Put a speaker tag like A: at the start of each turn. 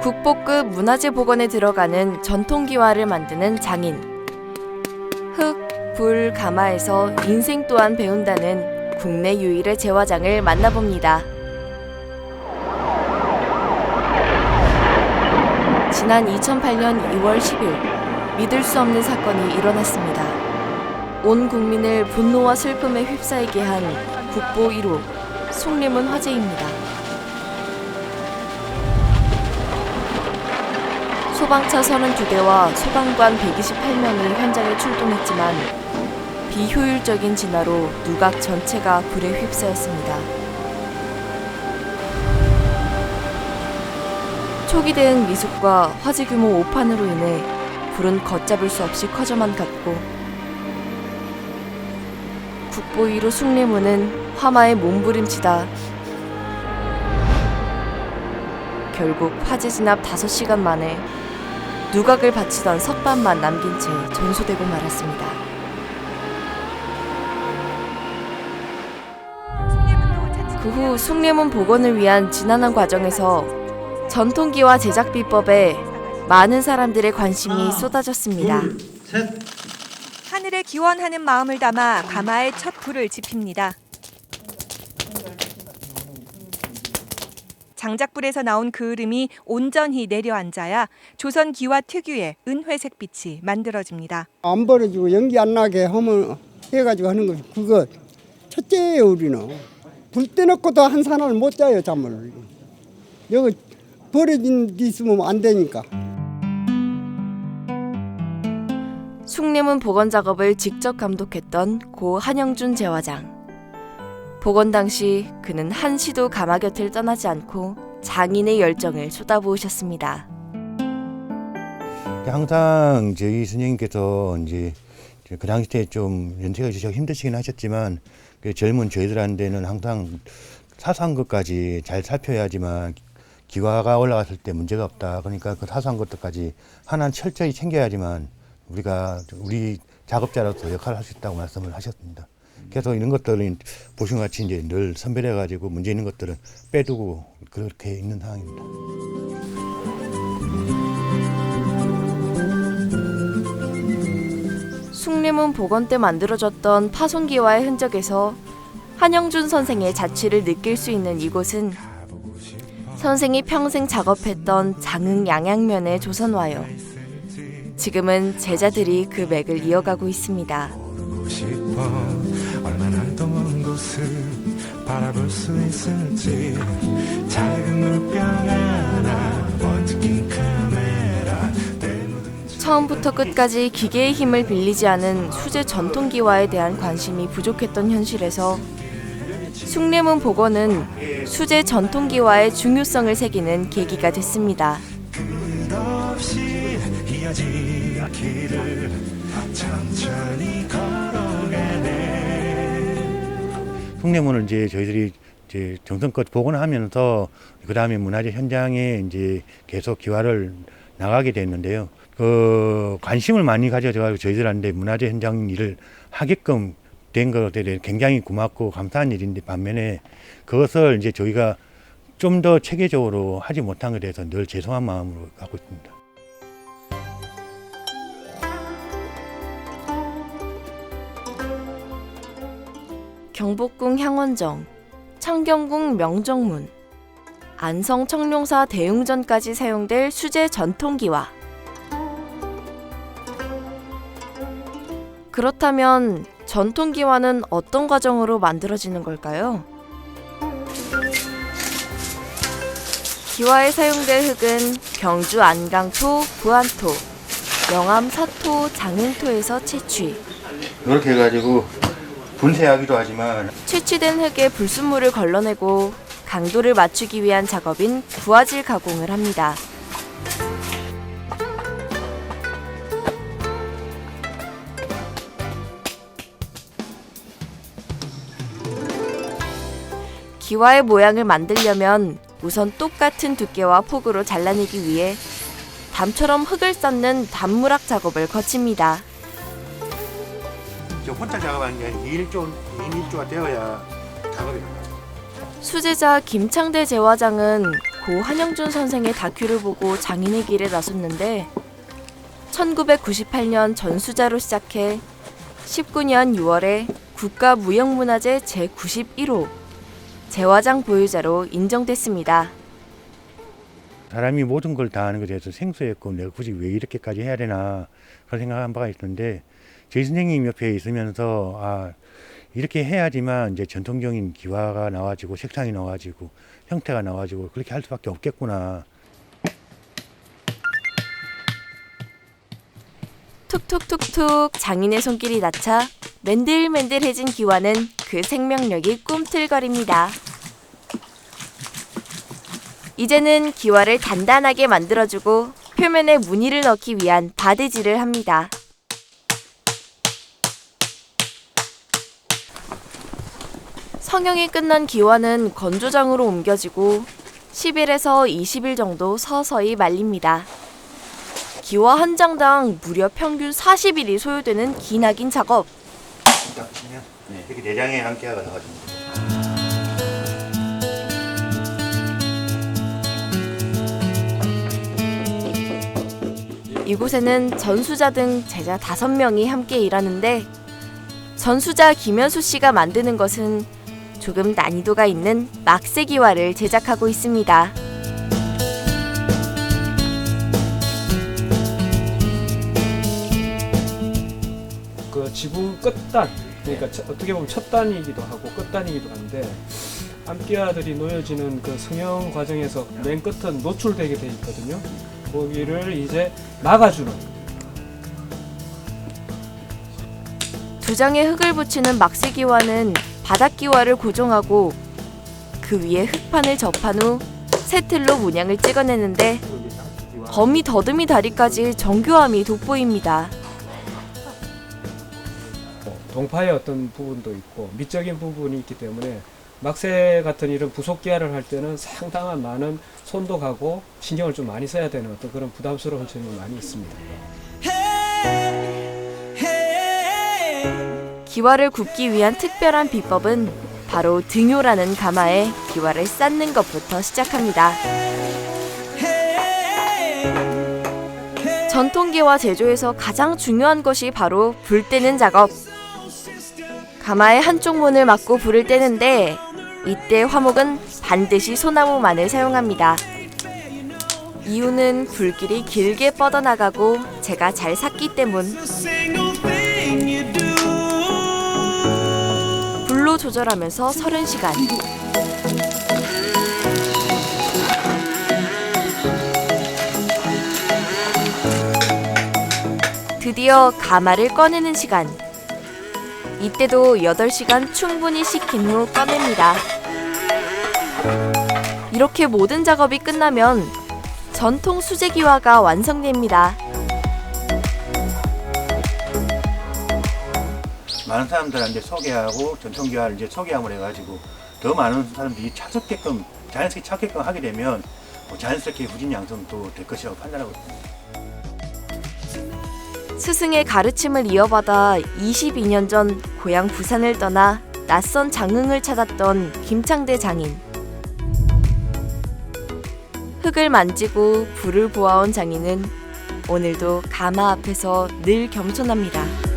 A: 국보급 문화재 복원에 들어가는 전통기와를 만드는 장인. 흙, 불, 가마에서 인생 또한 배운다는 국내 유일의 제화장을 만나봅니다. 지난 2008년 2월 10일 믿을 수 없는 사건이 일어났습니다. 온 국민을 분노와 슬픔에 휩싸이게 한 국보 1호 숭례문 화재입니다. 소방차 32대와 소방관 128명이 현장에 출동했지만 비효율적인 진화로 누각 전체가 불에 휩싸였습니다. 초기 대응 미숙과 화재 규모 오판으로 인해 불은 걷잡을 수 없이 커져만 갔고 국보 1호 숭례문은 화마에 몸부림치다 결국 화재 진압 5시간 만에 누각을 바치던 석반만 남긴 채 전소되고 말았습니다. 그 후 숭례문 복원을 위한 지난한 과정에서 전통기와 제작 비법에 많은 사람들의 관심이 쏟아졌습니다.
B: 셋.
C: 하늘에 기원하는 마음을 담아 가마에 첫 불을 지핍니다. 장작불에서 나온 그을음이 온전히 내려앉아야 조선 기와 특유의 은회색 빛이 만들어집니다.
D: 안 벌어지고 연기 안 나게 하면 해가지고 하는 거지. 그거 첫째예요 우리는. 불 떼놓고도 한 사람을 못 자요 잠을. 여기 버려진 데 있으면 안 되니까.
A: 숭례문 복원 작업을 직접 감독했던 고 한영준 제화장. 복원 당시 그는 한시도 가마 곁을 떠나지 않고 장인의 열정을 쏟아부으셨습니다.
E: 항상 저희 스님께서 이제 그 당시 때좀 연세가 있으셔서 힘드시긴 하셨지만 그 젊은 저희들한테는 항상 사소한 것까지 잘 살펴야지만 기와가 올라갔을 때 문제가 없다. 그러니까 그 사소한 것들까지 하나 철저히 챙겨야지만 우리가 우리 작업자로서 역할을 할 수 있다고 말씀을 하셨습니다. 그래서 이런 것들은 보신 것 같이 이제 늘 선별해 가지고 문제 있는 것들은 빼두고 그렇게 있는 상황입니다.
A: 숭례문 복원 때 만들어졌던 파손기와의 흔적에서 한영준 선생의 자취를 느낄 수 있는 이곳은 선생이 평생 작업했던 장흥 양양면의 조선화요. 지금은 제자들이 그 맥을 이어가고 있습니다.
F: 곳을 바라볼 수 있을지 작은 물병 하나 번쩍인 카메라
A: 처음부터 끝까지 기계의 힘을 빌리지 않은 수제 전통기와에 대한 관심이 부족했던 현실에서 숭례문 복원은 수제 전통기와의 중요성을 새기는 계기가 됐습니다.
F: 끝없이 이어진 길을 천천히 걸
E: 흉내문을 이제 저희들이 이제 정성껏 복원하면서 그 다음에 문화재 현장에 이제 계속 기화를 나가게 됐는데요. 그 관심을 많이 가져서 저희들한테 문화재 현장 일을 하게끔 된 것에 대해 굉장히 고맙고 감사한 일인데 반면에 그것을 이제 저희가 좀 더 체계적으로 하지 못한 것에 대해서 늘 죄송한 마음으로 갖고 있습니다.
A: 경복궁 향원정, 청경궁 명정문, 안성 청룡사 대웅전까지 사용될 수제 전통기와. 그렇다면 전통기와는 어떤 과정으로 만들어지는 걸까요? 기와에 사용될 흙은 경주 안강토, 부안토, 영암 사토, 장흥토에서 채취.
E: 이렇게 해가지고 분쇄하기도 하지만
A: 채취된 흙에 불순물을 걸러내고 강도를 맞추기 위한 작업인 구화질 가공을 합니다. 기와의 모양을 만들려면 우선 똑같은 두께와 폭으로 잘라내기 위해 담처럼 흙을 쌓는 담무락 작업을 거칩니다.
E: 저 혼자 작업하는 게 아니라 2일조, 2일조가 되어야 작업이 나가요.
A: 수제자 김창대 제화장은 고 한영준 선생의 다큐를 보고 장인의 길에 나섰는데 1998년 전수자로 시작해 19년 6월에 국가무형문화재 제91호 재화장 보유자로 인정됐습니다.
E: 사람이 모든 걸 다 하는 것에 대해서 생소했고 내가 굳이 왜 이렇게까지 해야 되나 그런 생각한 바가 있는데 저희 선생님 옆에 있으면서 아 이렇게 해야지만 이제 전통적인 기와가 나와지고 색상이 나와지고 형태가 나와지고 그렇게 할 수밖에 없겠구나
A: 툭툭툭툭 장인의 손길이 닿자 맨들맨들해진 기와는 그 생명력이 꿈틀거립니다. 이제는 기와를 단단하게 만들어주고 표면에 무늬를 넣기 위한 바데지를 합니다. 성형이 끝난 기와는 건조장으로 옮겨지고 10일에서 20일 정도 서서히 말립니다. 기와 한 장당 무려 평균 40일이 소요되는 기나긴 작업.
E: 이렇게 내장에 함께하가 나가지고
A: 이곳에는 전수자 등 제자 5명이 함께 일하는데 전수자 김현수 씨가 만드는 것은 조금 난이도가 있는 막세기와를 제작하고 있습니다.
B: 그 지붕 끝단 그러니까 첫- 어떻게 보면 첫 단이기도 하고 끝 단이기도 한데 암기와들이 놓여지는 그 성형 과정에서 맨 끝은 노출되게 돼 있거든요. 거기를 이제 막아주는
A: 두 장의 흙을 붙이는 막세기와는 바닥기와를 고정하고 그 위에 흙판을 접한 후 세틀로 문양을 찍어내는데 거미 더듬이 다리까지 정교함이 돋보입니다.
B: 동파의 어떤 부분도 있고 미적인 부분이 있기 때문에 막세 같은 이런 부속 기화를 할 때는 상당한 많은 손도 가고 신경을 좀 많이 써야 되는 어떤 그런 부담스러운 점이 많이 있습니다.
A: 기와를 굽기 위한 특별한 비법은 바로 등요라는 가마에 기와를 쌓는 것부터 시작합니다. 전통기와 제조에서 가장 중요한 것이 바로 불 떼는 작업. 가마의 한쪽 문을 막고 불을 떼는데 이때 화목은 반드시 소나무만을 사용합니다. 이유는 불길이 길게 뻗어나가고 제가 잘 샀기 때문. 불로 조절하면서 30시간. 드디어 가마를 꺼내는 시간. 이때도 8시간 충분히 식힌 후 꺼냅니다. 이렇게 모든 작업이 끝나면 전통 수제기화가 완성됩니다.
E: 많은 사람들한테 소개하고 전통기화를 이제 소개함을 해가지고 더 많은 사람들이 찾게끔 자연스럽게 찾게끔 하게 되면 뭐 자연스럽게 후진 양성도 될 것이라고 판단하고 있습니다.
A: 스승의 가르침을 이어받아 22년 전 고향 부산을 떠나 낯선 장흥을 찾았던 김창대 장인. 흙을 만지고 불을 보아온 장인은 오늘도 가마 앞에서 늘 겸손합니다.